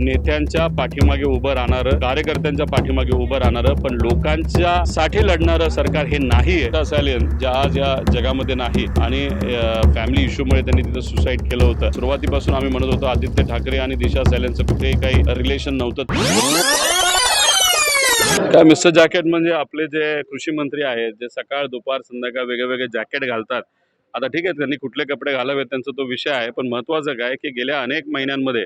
नेत्यांच्या पाठीमागे उभं राहणारं कार्यकर्त्यांच्या पाठीमागे उभं राहणारं पण लोकांच्या साठी लढणारं सरकार हे नाही चालेल ज्या आज या जगामध्ये नाही. आणि फॅमिली इश्यूमुळे त्यांनी तिथं सुसाईड केलं होतं. सुरुवातीपासून आम्ही म्हणत होतो आदित्य ठाकरे आणि दिशा सॅलेनचं कुठेही काही रिलेशन नव्हतं. काय मिस्टर जॅकेट म्हणजे आपले जे कृषी मंत्री आहेत जे सकाळ दुपार संध्याकाळ वेगळे वेगळे जॅकेट घालतात. आता ठीक आहे त्यांनी कुठले कपडे घालावेत त्यांचा तो विषय आहे. पण महत्त्वाचं काय की गेल्या अनेक महिन्यांमध्ये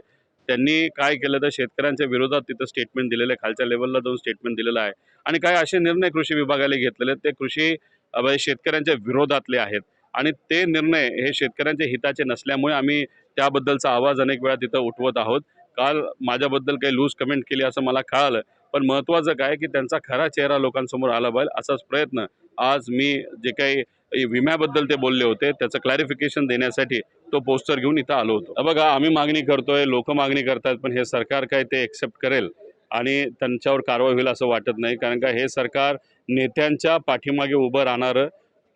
त्यांनी काय केलं तर शेतकऱ्यांच्या विरोधात तिथं स्टेटमेंट दिलेलं आहे खालच्या लेवलला जाऊन स्टेटमेंट दिलेलं आहे. आणि काय असे निर्णय कृषी विभागाने घेतलेले आहेत? ते कृषी म्हणजे शेतकऱ्यांच्या विरोधातले आहेत. आणि ते निर्णय हे शेतकऱ्यांच्या हिताचे नसल्यामुळे आम्ही त्याबद्दलचा आवाज अनेक वेळा तिथं उठवत आहोत. काल माझ्याबद्दल काही लूज कमेंट केली असं मला कळालं. पण महत्त्वाचं काय की त्यांचा खरा चेहरा लोकांसमोर आला पाहिजे असाच प्रयत्न आज मी जे काही विम्याबद्दल ते बोलले होते त्याचं क्लॅरिफिकेशन देण्यासाठी तो पोस्टर घेऊन इथं आलो होतो. बघा आम्ही मागणी करतोय लोक मागणी करतात पण हे सरकार काय ते एक्सेप्ट करेल आणि त्यांच्यावर कारवाई होईल असं वाटत नाही. कारण का हे सरकार नेत्यांच्या पाठीमागे उभं राहणारं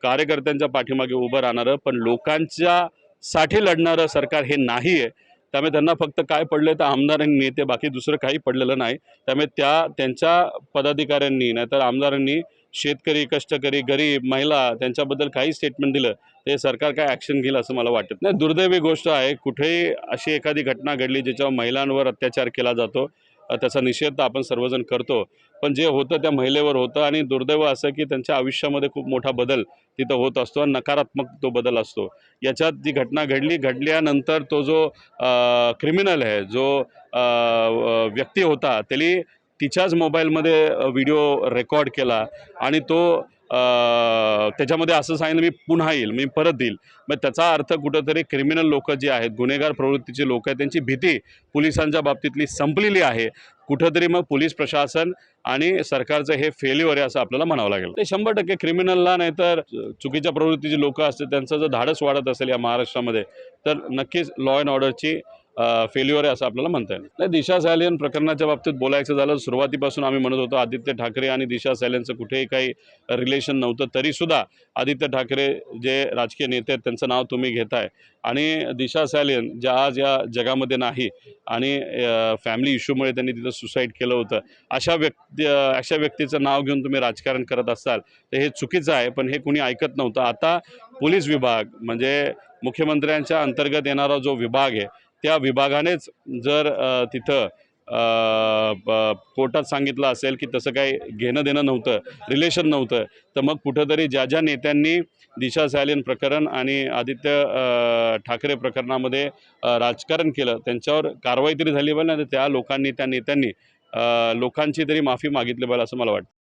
कार्यकर्त्यांच्या पाठीमागे उभं राहणारं पण लोकांच्या साठी लढणारं सरकार हे नाही आहे त्यामुळे त्यांना फक्त काय पडलं तर आमदार आणि नेते बाकी दुसरं काही पडलेलं नाही. त्यामुळे त्या त्यांच्या पदाधिकाऱ्यांनी नाहीतर आमदारांनी शेतकरी कष्टकरी गरीब महिला त्यांच्याबद्दल काही स्टेटमेंट दिलं ते सरकार काय ॲक्शन घेईल असं मला वाटत नाही. दुर्दैवी गोष्ट आहे कुठेही अशी एखादी घटना घडली ज्याच्यावर महिलांवर अत्याचार केला जातो त्याचा निषेध तर आपण सर्वजण करतो. पण जे होतं त्या महिलेवर होतं आणि दुर्दैव असं की त्यांच्या आयुष्यामध्ये खूप मोठा बदल तिथं होत असतो आणि नकारात्मक तो बदल असतो. याच्यात जी घटना घडली घडल्यानंतर तो जो क्रिमिनल आहे जो व्यक्ती होता त्याने तिच्याच मोबाईलमध्ये व्हिडिओ रेकॉर्ड केला आणि तो त्याच्यामध्ये असं सांगितलं मी पुन्हा येईल मी परत देईल मग त्याचा अर्थ कुठंतरी क्रिमिनल लोक जे आहेत गुन्हेगार प्रवृत्तीचे लोक आहेत त्यांची भीती पोलिसांच्या बाबतीतली संपलेली आहे. कुठंतरी मग पोलीस प्रशासन आणि सरकारचं हे फेल्युअर आहे असं आपल्याला म्हणावं लागेल. ते शंभर टक्के क्रिमिनलला नाही तर चुकीच्या प्रवृत्तीची लोकं असते त्यांचं जर धाडस वाढत असेल या महाराष्ट्रामध्ये तर नक्कीच लॉ अँड ऑर्डरची फेल्युअर आहे असं आपल्याला म्हणता येईल. नाही दिशा सॅलियन प्रकरणाच्या बाबतीत बोलायचं झालं सुरुवातीपासून आम्ही म्हणत होतो आदित्य ठाकरे आणि दिशा सॅलियनचं कुठेही काही रिलेशन नव्हतं तरीसुद्धा आदित्य ठाकरे जे राजकीय नेते आहेत त्यांचं नाव तुम्ही घेताय. आणि दिशा सॅलियन ज्या आज या जगामध्ये नाही आणि फॅमिली इश्यूमुळे त्यांनी तिथं सुसाईड केलं होतं अशा व्यक्ती अशा व्यक्तीचं नाव घेऊन तुम्ही राजकारण करत असाल तर हे चुकीचं आहे पण हे कुणी ऐकत नव्हतं. आता पोलीस विभाग म्हणजे मुख्यमंत्र्यांच्या अंतर्गत येणारा जो विभाग आहे त्या विभागानेच जर तिथं कोर्टात सांगितलं असेल की तसं काही घेणं देणं नव्हतं रिलेशन नव्हतं तर मग कुठंतरी ज्या ज्या नेत्यांनी दिशा सॅलिन प्रकरण आणि आदित्य ठाकरे प्रकरणामध्ये राजकारण केलं त्यांच्यावर कारवाई तरी झाली पाहिजे ना तर त्या लोकांनी त्या नेत्यांनी लोकांची तरी माफी मागितली पाहिजे असं मला वाटतं.